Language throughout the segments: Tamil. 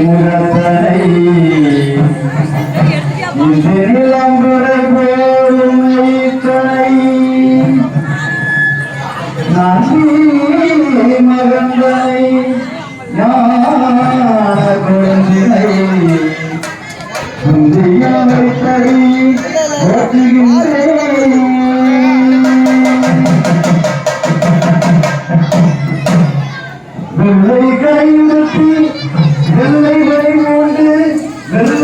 முகத்தனை இது நிலம்புரை போலும் ஈத்தனை நன்றி மகந்தனை ஞான குழந்தை சுந்தியாவை தடி ஓட்டுகின்றேன் வெள்ளை கைவிட்டு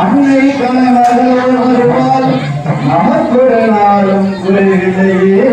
அன்னை கலைமகளே வருவாள். நமக்கு நாளும் குறைவில்லையே.